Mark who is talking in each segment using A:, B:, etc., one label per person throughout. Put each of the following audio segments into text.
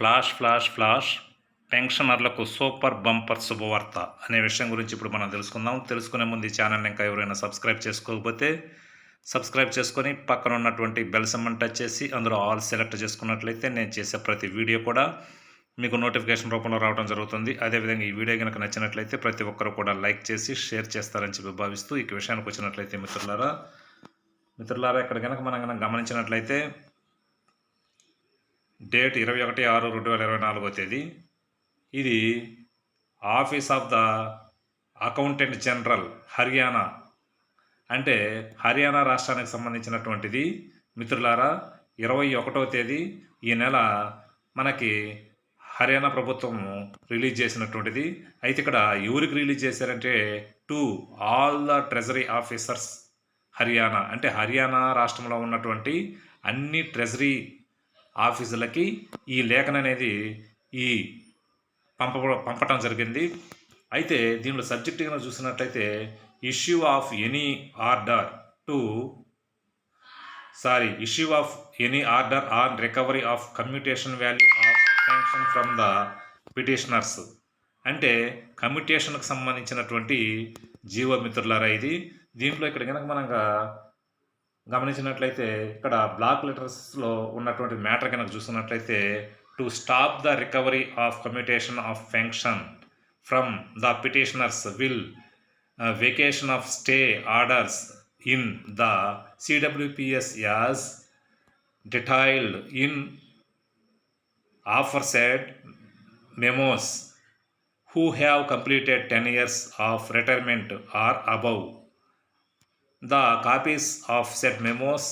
A: Flash flash flash పెన్షనర్లకు super bumper శుభవార్త అనే విషయం గురించి ఇప్పుడు మనం తెలుసుకుందాం. తెలుసుకునే ముందు ఈ ఛానల్ని ఇంకా ఎవరైనా సబ్స్క్రైబ్ చేసుకోకపోతే సబ్స్క్రైబ్ చేసుకొని పక్కన ఉన్నటువంటి బెల్ సమ్మన్ టచ్ చేసి అందులో ఆల్ సెలెక్ట్ చేసుకున్నట్లయితే నేను చేసే ప్రతి వీడియో కూడా మీకు నోటిఫికేషన్ రూపంలో రావడం జరుగుతుంది. అదేవిధంగా ఈ వీడియో కనుక నచ్చినట్లయితే ప్రతి ఒక్కరు కూడా లైక్ చేసి షేర్ చేస్తారని చెప్పి భావిస్తూ ఈ విషయానికి వచ్చినట్లయితే మిత్రులారా మిత్రులారా ఇక్కడ కనుక మనం కనుక గమనించినట్లయితే డేట్ ఇరవై ఒకటి ఆరు రెండు వేల ఇరవై నాలుగో తేదీ. ఇది office of the accountant general Haryana. అంటే హర్యానా రాష్ట్రానికి సంబంధించినటువంటిది. మిత్రులారా ఇరవై ఒకటో తేదీ ఈ నెల మనకి హర్యానా ప్రభుత్వం రిలీజ్ చేసినటువంటిది. అయితే ఇక్కడ ఎవరికి రిలీజ్ చేశారంటే to all the treasury officers Haryana. అంటే హర్యానా రాష్ట్రంలో ఉన్నటువంటి అన్ని ట్రెజరీ ఆఫీసులకి ఈ లేఖన అనేది ఈ పంప పంపటం జరిగింది. అయితే దీనిలో సబ్జెక్ట్ కనుక చూసినట్లయితే issue of any order to sorry issue of any order on recovery of commutation value of sanction from the petitioners. అంటే కమ్యూటేషన్కి సంబంధించినటువంటి జీవో మిత్రులారా ఇది. దీంట్లో ఇక్కడ కనుక మనం గమనించినట్లయితే ఇక్కడ బ్లాక్ లెటర్స్లో ఉన్నటువంటి మ్యాటర్ కనుక చూసినట్లయితే to stop the recovery of commutation of pension from the petitioners will vacation of stay orders in the సిడబ్ల్యూపిఎస్ as detailed in offer set memos who have completed ten years of retirement or above the copies of set memos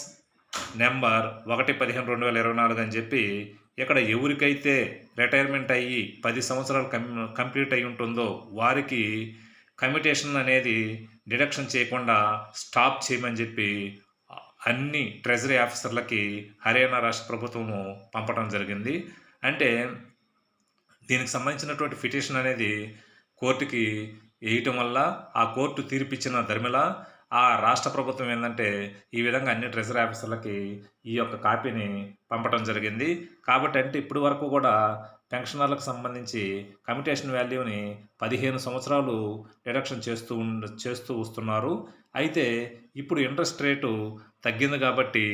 A: number ఒకటి పదిహేను రెండు వేల ఇరవై నాలుగు అని చెప్పి ఇక్కడ ఎవరికైతే రిటైర్మెంట్ అయ్యి పది సంవత్సరాలు కం కంప్లీట్ అయి ఉంటుందో వారికి కమ్యూటేషన్ అనేది డిడక్షన్ చేయకుండా స్టాప్ చేయమని చెప్పి అన్ని ట్రెజరీ ఆఫీసర్లకి హర్యానా రాష్ట్ర ప్రభుత్వము పంపడం జరిగింది. అంటే దీనికి సంబంధించినటువంటి పిటిషన్ అనేది కోర్టుకి వేయటం వల్ల ఆ కోర్టు తీర్పిచ్చిన ధర్మిల ఆ రాష్ట్ర ప్రభుత్వం ఏంటంటే ఈ విధంగా అన్ని ట్రెజరీ ఆఫీసర్లకి ఈ యొక్క కాపీని పంపడం జరిగింది. కాబట్టి అంటే ఇప్పటి వరకు కూడా పెన్షనర్లకు సంబంధించి కమిటేషన్ వాల్యూని పదిహేను సంవత్సరాలు డిడక్షన్ చేస్తూ చేస్తూ వస్తున్నారు. అయితే ఇప్పుడు ఇంట్రెస్ట్ రేటు తగ్గింది కాబట్టి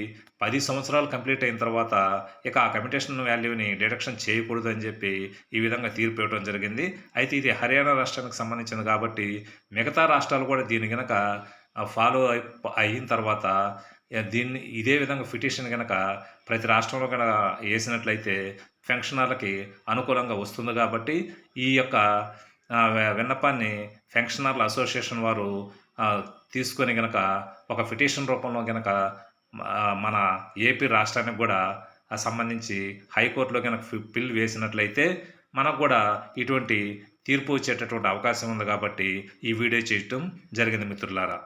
A: పది సంవత్సరాలు కంప్లీట్ అయిన తర్వాత ఇక ఆ కమిటేషన్ వాల్యూని డిడక్షన్ చేయకూడదు అని చెప్పి ఈ విధంగా తీర్పు ఇవ్వడం జరిగింది. అయితే ఇది హర్యానా రాష్ట్రానికి సంబంధించింది కాబట్టి మిగతా రాష్ట్రాలు కూడా దీని కనుక ఫాలో అయిన తర్వాత దీన్ని ఇదే విధంగా పిటిషన్ కనుక ప్రతి రాష్ట్రంలో కనుక వేసినట్లయితే పెన్షనర్లకి అనుకూలంగా వస్తుంది కాబట్టి ఈ యొక్క విన్నపాన్ని పెన్షనర్ల అసోసియేషన్ వారు తీసుకొని గనక ఒక పిటిషన్ రూపంలో గనక మన ఏపీ రాష్ట్రానికి కూడా సంబంధించి హైకోర్టులో కనుక బిల్ వేసినట్లయితే మనకు కూడా ఇటువంటి తీర్పు వచ్చేటటువంటి అవకాశం ఉంది కాబట్టి ఈ వీడియో చేయటం జరిగింది మిత్రులారా.